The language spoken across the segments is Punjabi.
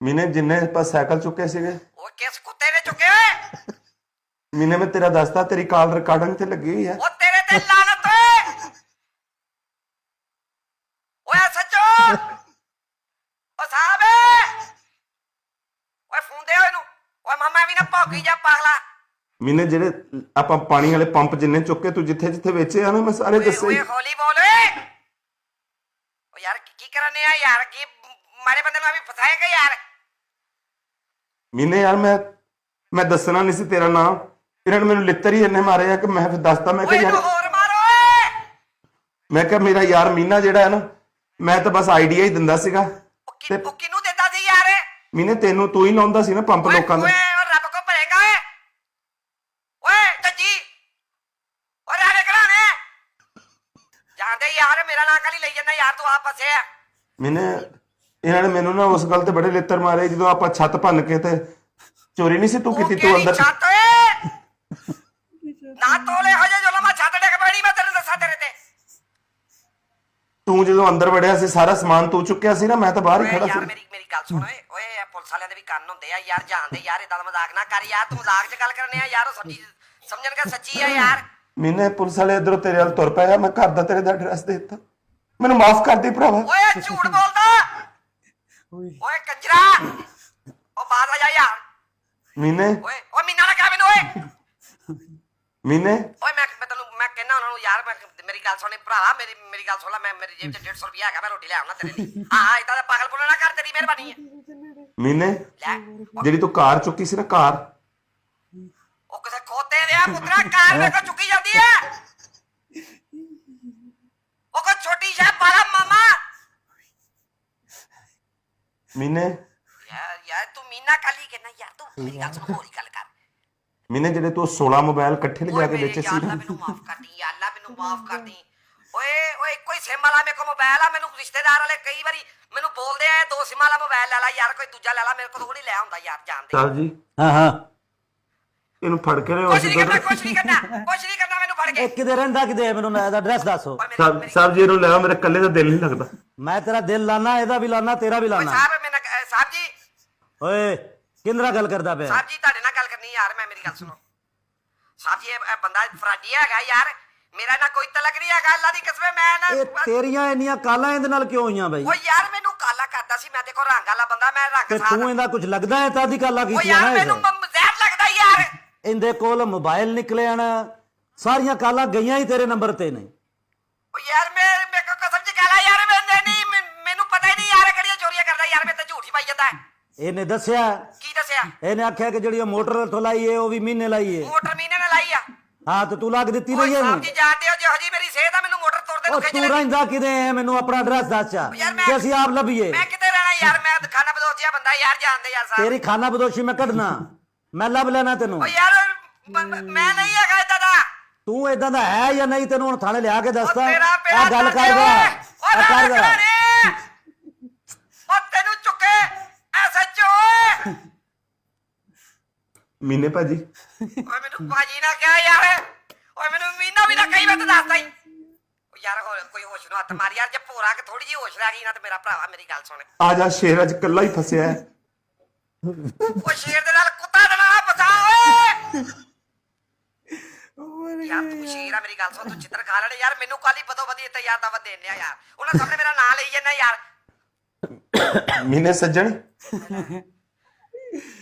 ਮੀਨੇ ਜਿੰਨੇ ਆਪਾਂ ਸਾਈਕਲ ਚੁੱਕੇ ਸੀਗੇ। ਉਹ ਕਿਸ ਕੁੱਤੇ ਨੇ ਚੁੱਕੇ ਓਏ? ਮੀਨੇ ਮੈਂ ਤੇਰਾ ਦੱਸਤਾ ਤੇਰੀ ਕਾਲ ਰਿਕਾਰਡਿੰਗ ਤੇ ਲੱਗੀ ਹੋਈ ਹੈ ਉਹ ਤੇਰੇ ਤੇ ਲਾਨਤ ਓਏ! ਓਏ ਸੱਚੋ! ਓ ਸਾਹਿਬ ਓਏ ਫੋਨ ਦੇ ਇਹਨੂੰ। ਓਏ ਮਾਮਾ ਵੀ ਨਾ ਭੌਂਕੀ ਜਾ ਪਾਗਲਾ। ਮੀਨੇ ਜਿਹੜੇ ਆਪਾਂ ਪਾਣੀ ਵਾਲੇ ਪੰਪ ਜਿੰਨੇ ਚੁੱਕੇ ਤੂੰ ਜਿੱਥੇ ਜਿੱਥੇ ਵੇਚੇ ਆ ਨਾ ਮੈਂ ਸਾਰੇ ਓਏ ਦੱਸੇ ਓਏ। ਹੌਲੀ ਬੋਲ ਓਏ! ਓ ਯਾਰ ਕੀ ਕੀ ਕਰਨੇ ਆ ਯਾਰ? ਕੀ ਮਾਰੇ ਬੰਦੇ ਨੂੰ ਵੀ ਫਸਾਏਗਾ ਯਾਰ? ਮੀਨੇ ਯਾਰ ਮੈਂ ਮੈਂ ਦੱਸਣਾ ਨਹੀਂ ਸੀ ਤੇਰਾ ਨਾਮ। ਇਹਨਾਂ ਨੇ ਮੈਨੂੰ ਲਿੱਤਰ ਹੀ ਇੰਨੇ ਮਾਰੇ ਆ ਕਿ ਮੈਂ ਫਿਰ ਦੱਸਤਾ ਮੈਂ ਓਏ ਕਿਹਾ ਇਹਨੂੰ ਯਾਰ ਹੋਰ ਮਾਰੋ ਓਏ! ਮੈਂ ਕਿਹਾ ਮੇਰਾ ਯਾਰ ਮੀਨਾ ਜਿਹੜਾ ਹੈ ਨਾ ਮੈਂ ਤਾਂ ਬਸ ਆਈਡੀਆ ਹੀ ਦਿੰਦਾ ਸੀਗਾ। ਉਹ ਕੀ ਉਹ ਕਿਹਨੂੰ ਦਿੰਦਾ ਸੀ ਯਾਰ? ਮੀਨੇ ਤੈਨੂੰ ਤੂੰ ਹੀ ਲਾਉਂਦਾ ਸੀ ਨਾ ਪੰਪ ਓਏ ਲੋਕਾਂ ਦੇ। ਓਏ ਓ ਰੱਬ ਕੋ ਭਰੇਗਾ ਓਏ। ਓਏ ਜੱਜੀ। ਓਏ ਰਾਣੇ ਕਰਾਣੇ ਜਾਂਦੇ ਯਾਰ ਮੇਰਾ ਨਾਂ ਕਾਲੀ ਲਈ ਜਾਂਦਾ ਯਾਰ ਤੂੰ ਆਪ ਫਸਿਆ ਮੈਨੇ ਇਹਨਾਂ ਨੇ ਮੈਨੂੰ ਨਾ ਉਸ ਗੱਲ ਤੇ ਬੜੇ ਲਿੱਤਰ ਮਾਰੇ ਜਦੋਂ ਆਪਾਂ ਛੱਤ ਭੰਨ ਕੇ ਤੇ ਚੋਰੀ ਨਹੀਂ ਸੀ ਤੂੰ ਕੀਤੀ ਤੂੰ ਅੰਦਰ ਛੱਤ? ਓਏ ਨਾ ਤੋਲੇ ਹੋ ਜਾ ਜੋ ਲਮਾ ਛੱਤ ਡੇਕ ਪੈਣੀ ਮੈਂ ਤੈਨੂੰ ਦੱਸਾਂ ਤੇਰੇ ਤੇ। ਤੂੰ ਜਦੋਂ ਅੰਦਰ ਵੜਿਆ ਸੀ ਸਾਰਾ ਸਮਾਨ ਤੂੰ ਚੁੱਕਿਆ ਸੀ ਨਾ ਮੈਂ ਤਾਂ ਬਾਹਰ ਹੀ ਖੜਾ ਯਾਰ ਸੀ ਮੇਰੀ ਮੇਰੀ ਗੱਲ ਸੁਣ ਓਏ ਓਏ ਇਹ ਪੁਲਿਸ ਵਾਲਿਆਂ ਦੇ ਵੀ ਕੰਨ ਹੁੰਦੇ ਆ ਯਾਰ ਜਾਣਦੇ ਯਾਰ ਇਦਾਂ ਦਾ ਮਜ਼ਾਕ ਨਾ ਕਰ ਯਾਰ ਤੂੰ ਮਜ਼ਾਕ 'ਚ ਗੱਲ ਕਰਨੇ ਆ ਯਾਰ ਉਹ ਸੱਚੀ ਸਮਝਣਗੇ ਸੱਚੀ ਆ ਯਾਰ। ਮੈਨੇ ਪੁਲਿਸ ਵਾਲੇ ਇਧਰੋਂ ਤੇਰੇ ਵੱਲ ਤੁਰ ਪਿਆ ਮੈਂ ਘਰ ਦਾ ਤੇਰੇ ਦਾ ਐਡਰੈਸ ਦੇ ਦਿੱਤਾ। ਮੈਨੂੰ ਮਾਫ ਕਰ ਦੇ ਭਰਾਵਾ। ਓਏ ਝੂਠ ਬੋਲਦਾ। ਓਏ ਕੰਜਰਾ ਉਹ ਬਾਹਰ ਆ ਜਾ ਯਾਰ ਮੀਨੇ ਓਏ ਓਏ ਮੀਨਾ ਨਾ ਕਹਿ ਮੈਨੂੰ ਓਏ ਮੀਨੇ ਓਏ ਮੈਂ ਮੈਂ ਤੈਨੂੰ ਮੈਂ ਕਹਿੰਦਾ ਉਹਨਾਂ ਨੂੰ ਯਾਰ ਮੈਂ ਮੇਰੀ ਗੱਲ ਸੁਣ ਭਰਾਵਾ ਮੇਰੀ ਮੇਰੀ ਗੱਲ ਸੁਣ ਲੈ ਮੈਂ ਮੇਰੀ ਜੇਬ 'ਚ 150 ਰੁਪਇਆ ਹੈਗਾ ਮੈਂ ਰੋਟੀ ਲੈ ਆਉਣਾ ਤੇਰੇ ਲਈ ਹਾਂ ਇਦਾਂ ਦਾ ਪਾਗਲ ਬੋਲਣਾ ਨਾ ਕਰ ਤੇਰੀ ਮਿਹਰਬਾਨੀ ਹੈ ਮੀਨੇ ਲੈ ਜਿਹੜੀ ਤੂੰ ਕਾਰ ਚੁੱਕੀ ਸੀ ਨਾ ਕਾਰ ਉਹ ਕਿਸੇ ਖੋਤੇ ਦੇ ਆ ਪੁੱਤਰਾ ਕਾਰ ਮੇਰੇ ਕੋ ਚੁੱਕੀ ਜਾਂਦੀ ਹੈ ਉਹ ਕੋ ਛੋਟੀ ਸ਼ਾਹ ਪਾਲਾ ਮਾਮਾ ਮੀਨੇ ਯਾਰ ਯਾਰ ਤੂੰ ਮੀਨਾ ਕਾਲੀ ਕਹਿਣਾ ਯਾਰ ਤੂੰ ਮੇਰੀ ਗੱਲ ਸੁਣ ਹੋਰ ਹੀ ਗੱਲ ਕਰ ਮੀਨੇ ਜਿਹੜੇ ਤੂੰ 16 ਮੋਬਾਈਲ ਇਕੱਠੇ ਲਿਜਾ ਕੇ ਵੇਚੇ ਯਾਰ ਸੀ ਅੱਲਾ ਨਾ ਮੈਨੂੰ ਮਾਫ ਕਰ ਦੀ ਯਾਰ ਅੱਲਾ ਮੈਨੂੰ ਮਾਫ ਕਰ ਦੀ ਓਏ ਓਏ ਇੱਕੋ ਹੀ ਸਿਮ ਵਾਲਾ ਮੇਰੇ ਕੋਲ ਮੋਬਾਈਲ ਆ ਮੈਨੂੰ ਰਿਸ਼ਤੇਦਾਰ ਵਾਲੇ ਕਈ ਵਾਰੀ ਮੈਨੂੰ ਬੋਲਦੇ ਆ ਦੋ ਸਿਮ ਵਾਲਾ ਮੋਬਾਈਲ ਲੈ ਲੈ ਯਾਰ ਕੋਈ ਦੂਜਾ ਲੈ ਲੈ ਮੇਰੇ ਕੋਲ ਥੋੜੀ ਲੈ ਆਉਂਦਾ ਯਾਰ ਜਾਣਦੇ ਸਾਹਿਬ ਜੀ ਹਾਂ ਹਾਂ ਇਹਨੂੰ ਫੜ ਕੇ ਲਿਓ ਕੁਛ ਅਸੀਂ ਨਹੀਂ ਕਰਨਾ ਕੁਛ ਨਹੀਂ ਕਰਨਾ ਕੁਛ ਨਹੀਂ ਕਰਨਾ ਮੈਨੂੰ ਫੜ ਕੇ ਕਿਤੇ ਰਹਿੰਦਾ ਕਿਤੇ ਮੈਨੂੰ ਨਾ ਐਡਰੈਸ ਦੱਸੋ ਸਾਹਿਬ ਜੀ ਇਹਨੂੰ ਲੈ ਮੇਰੇ ਇਕੱਲੇ ਦਾ ਦਿਲ ਨਹੀਂ ਲੱਗਦਾ ਮੈਂ ਤੇਰਾ ਦਿਲ ਲਾਣਾ ਇਹਦਾ ਵੀ ਲਾਣਾ ਤੇਰਾ ਵੀ ਲਾਣਾ ਸਾਹਿਬ ਮੈਂ ਸਾਹਿਬ ਜੀ। ਓਏ ਕਿੰਦਰਾ ਗੱਲ ਕਰਦਾ ਪਿਆ? ਸਾਹਿਬ ਜੀ ਤੁਹਾਡੇ ਨਾਲ ਗੱਲ ਕਰਨੀ ਯਾਰ ਮੈਂ ਮੇਰੀ ਗੱਲ ਸੁਣੋ। ਸਾਹਿਬ ਜੀ ਇਹ ਇਹ ਬੰਦਾ ਫਰਾਡੀ ਹੈਗਾ ਯਾਰ। ਮੇਰਾ ਨਾ ਕੋਈ ਤਲਕ ਨਹੀਂ ਹੈਗਾ ਅੱਲਾ ਦੀ ਕਸਮ ਹੈ, ਮੈਂ ਇਹ ਨਾ ਤੇਰੀਆਂ ਇੰਨੀਆਂ ਕਾਲਾਂ ਇਹਦੇ ਨਾਲ ਕਿਉਂ ਹੋਈਆਂ ਬਈ? ਓ ਯਾਰ ਮੈਨੂੰ ਕਾਲਾ ਕਰਦਾ ਸੀ ਮੈਂ ਦੇਖੋ ਰੰਗ ਵਾਲਾ ਬੰਦਾ ਮੈਂ ਰੰਗ ਸਾਦਾ ਤੂੰ ਇਹਦਾ ਕੁਝ ਲੱਗਦਾ ਹੈ ਤਾਂ ਦੀ ਕਾਲਾਂ ਓ ਕੀਤੀਆਂ ਯਾਰ ਨਾ ਮੈਨੂੰ ਇਹ ਜ਼ਹਿਰ ਲੱਗਦਾ ਯਾਰ। ਇਹਦੇ ਕੋਲ ਮੋਬਾਈਲ ਨਿਕਲੇ ਹਨ ਸਾਰੀਆਂ ਕਾਲਾਂ ਗਈਆਂ ਹੀ ਤੇਰੇ ਨੰਬਰ ਤੇ ਨੇ। ਓ ਯਾਰ ਮੈਂ ਮੇਰੇ ਕੋ ਕਸਮ ਚ ਕਾਲਾ ਯਾਰ ਮੈਂ ਨਹੀਂ ਮੈਂ- ਮੈਨੂੰ ਪਤਾ ਹੀ ਨਹੀਂ ਯਾਰ ਕਿਹੜੀਆਂ ਚੋਰੀਆਂ ਕਰਦਾ ਯਾਰ ਮੈਂ ਤਾਂ ਝੂਠ ਹੀ ਪਾਈ ਜਾਂਦਾ ਹੈ। ਇਹਨੇ ਦੱਸਿਆ? ਕੀ ਦੱਸਿਆ? ਇਹਨੇ ਆਖਿਆ ਕਿ ਜਿਹੜੀ ਉਹ ਮੋਟਰ ਉੱਥੋਂ ਲਾਈ ਏ ਉਹ ਵੀ ਮਹੀਨੇ ਲਾਈ ਏ। ਮੋਟਰ ਮੀਨੇ ਨੇ ਲਾਈ ਆ। ਹਾਂ ਤੇ ਤੂੰ ਲੱਗ ਦਿੱਤੀ ਓਏ ਨਹੀਂ ਸਾਹਿਬ ਇਹਨੂੰ। ਜੀ ਜਾਣਦੇ ਹੋ ਜਿਹੋ ਜੀ ਮੇਰੀ ਸਿਹਤ ਆ ਮੈਨੂੰ ਮੋਟਰ ਤੋੜਦੇ ਉਹ ਨੂੰ ਖਿੱਚ ਤੂੰ ਲੈਂਦੀ। ਰਹਿੰਦਾ ਕਿਤੇ ਹੈ ਮੈਨੂੰ ਆਪਣਾ ਐਡਰੈਸ ਦੱਸ ਚਾ ਯਾਰ ਮੈਂ- ਕਿ ਅਸੀਂ ਆਪ ਲੱਭੀਏ। ਮੈਂ ਕਿਤੇ ਰਹਿਣਾ ਯਾਰ ਮੈਂ ਖਾਣਾ ਬਦੋਚਿਆ ਬੰਦਾ ਯਾਰ ਜਾਣਦੇ ਯਾਰ ਸਾਹਿਬ। ਤੇਰੀ ਖਾਨਾ ਬਦੋਸ਼ੀ ਮੈਂ ਕੱਢਣਾ ਮੈਂ ਲੱਭ ਲੈਣਾ ਤੈਨੂੰ। ਓ ਯਾਰ ਬ- ਬ- ਮੈਂ ਨਹੀਂ ਹੈਗਾ ਇਦਾਂ ਦਾ। ਤੂੰ ਇਦਾਂ ਦਾ ਹੈ ਜਾਂ ਨਹੀਂ ਤੈਨੂੰ ਹੁਣ ਥਾਣੇ ਲਿਆ ਕੇ ਦੱਸਦਾ। ਤੇਰਾ ਪਿਆ ਇਹ ਗੱਲ ਕਰ ਓ ਗਾ ਕਰ ਗਾ ਓ ਤੈਨੂੰ ਚੁੱਕੇ ਐਸਐਚਓ ਮੀਨੇ ਭਾਜੀ। ਓਏ ਮੈਨੂੰ ਬਾਜੀ ਨਾ ਕਿਹਾ ਯਾਰ। ਓਏ ਮੈਨੂੰ ਮੀਨਾ ਵੀ ਨਾ ਕਹੀ ਮੈਂ ਤਾਂ ਦੱਸਦਾ ਹੀ। ਓ ਯਾਰ ਹੋਰ ਕੋਈ ਹੋਸ਼ ਨੂੰ ਹੱਥ ਮਾਰ। ਯਾਰ ਜੇ ਭੋਰਾ ਕੇ ਥੋੜੀ ਜਿਹੀ ਹੋਸ਼ ਰਹਿ ਗਈ ਨਾ ਤੇ ਮੇਰਾ ਭਰਾਵਾ ਮੇਰੀ ਗੱਲ ਸੁਣ। ਆ ਜਾ ਸ਼ੇਰ ਅੱਜ ਕੱਲਾ ਹੀ ਫਸਿਆ ਹੈ। ਓ ਸ਼ੇਰ ਦੇ ਨਾਲ ਕੁੱਤਾ ਦੇ ਨਾਲ ਫਸਾ ਓਏ। ਯਾਰ ਤੂੰ ਸ਼ੇਰ ਆ ਮੇਰੀ ਗੱਲ ਸੁਣ ਤੂੰ ਚਿੱਤਰ ਖਾ ਲੈਣੇ। ਯਾਰ ਮੈਨੂੰ ਕਾਲੀ ਪਤੋ ਵਧੀ ਇੱਥੇ ਯਾਰ ਦਾ ਦੇਣ ਡਿਆ ਯਾਰ। ਉਹਨਾਂ ਸਾਹਮਣੇ ਮੇਰਾ ਨਾਂ ਲਈ ਜਾਂਦਾ ਯਾਰ। ਮੀਨੇ ਸੱਜਣ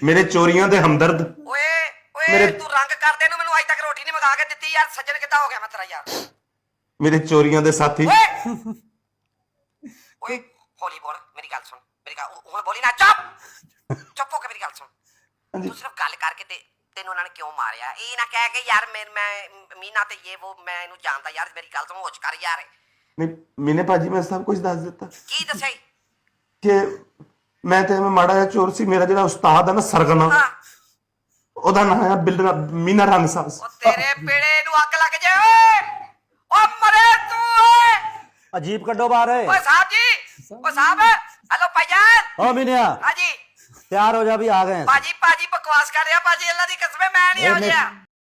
ਮੇਰੇ ਚੋਰੀਆਂ ਦੇ ਹਮਦਰਦ। ਓਏ ਓਏ ਮੇਰੇ- ਤੂੰ ਰੰਗ ਕਰਦੇ ਨੂੰ ਮੈਨੂੰ ਅੱਜ ਤੱਕ ਰੋਟੀ ਨਹੀਂ ਮੰਗਾ ਕੇ ਦਿੱਤੀ ਯਾਰ ਸੱਜਣ ਕਿੱਦਾਂ ਹੋ ਗਿਆ ਮੈਂ ਤੇਰਾ ਯਾਰ? ਮੇਰੇ ਚੋਰੀਆਂ ਦੇ ਸਾਥੀ। ਓਏ! ਓਏ ਹੌਲੀ ਬੋਲ ਮੇਰੀ ਗੱਲ ਸੁਣ ਮੇਰੀ ਗੱਲ ਹੁਣ ਬੋਲੀ ਨਾ ਚੁੱਪ! ਚੁੱਪ ਹੋ ਕੇ ਮੇਰੀ ਗੱਲ ਸੁਣ। ਤੂੰ ਸਿਰਫ ਗੱਲ ਕਰਕੇ ਤੇ ਤੈਨੂੰ ਉਹਨਾਂ ਨੇ ਕਿਉਂ ਮਾਰਿਆ? ਇਹ ਨਾ ਕਹਿ ਕੇ ਯਾਰ ਮੈਂ ਮੈਂ ਮੀਨਾ ਤੇ ਇਹ ਉਹ ਮੈਂ ਇਹਨੂੰ ਜਾਣਦਾ ਯਾਰ ਮੇਰੀ ਗੱਲ ਤੋਂ ਹੋਸ਼ ਕਰ ਯਾਰ। ਨਹੀਂ ਮੀਨੇ ਭਾਜੀ ਮੈਂ ਸਭ ਕੁਝ ਦੱਸ ਦਿੱਤਾ। ਕੀ ਦੱਸਿਆ ਈ? ਕਿ ਮੈਂ ਤੇ ਮੈਂ ਮਾੜਾ ਜਿਹਾ ਚੋਰ ਸੀ ਮੇਰਾ ਜਿਹੜਾ ਉਸਤਾਦ ਹੈ ਨਾ ਸਰਗਨਾ ਹਾਂ। ਉਹਦਾ ਨਾਮ ਹੈ ਬਿਲ ਮੀਨਾ ਰੰਗਸਾਸ ਉਹ ਤੇਰੇ ਪੇੜੇ ਨੂੰ ਅੱਗ ਲੱਗ ਜਾਏ ਓਏ! ਓ ਮਰੇ ਤੂੰ ਓਏ! ਅਜੀਬ ਕੱਢੋ ਬਾਹਰ। ਓਏ ਸਾਹਿਬ ਜੀ ਓ ਸਾਹਿਬ ਹੈਲੋ ਭਾਈਜਾਨ ਓ ਮਿਨਿਆ ਹਾਂਜੀ। ਤਿਆਰ ਹੋ ਜਾ ਵੀ ਆ ਗਏ। ਭਾਜੀ ਭਾਜੀ ਬਕਵਾਸ ਕਰ ਰਿਹਾ ਭਾਜੀ ਅੱਲਾ ਦੀ ਕਸਮ ਮੈਂ ਨਹੀਂ ਇਹ ਹੋ ਨਹੀਂ- ਗਿਆ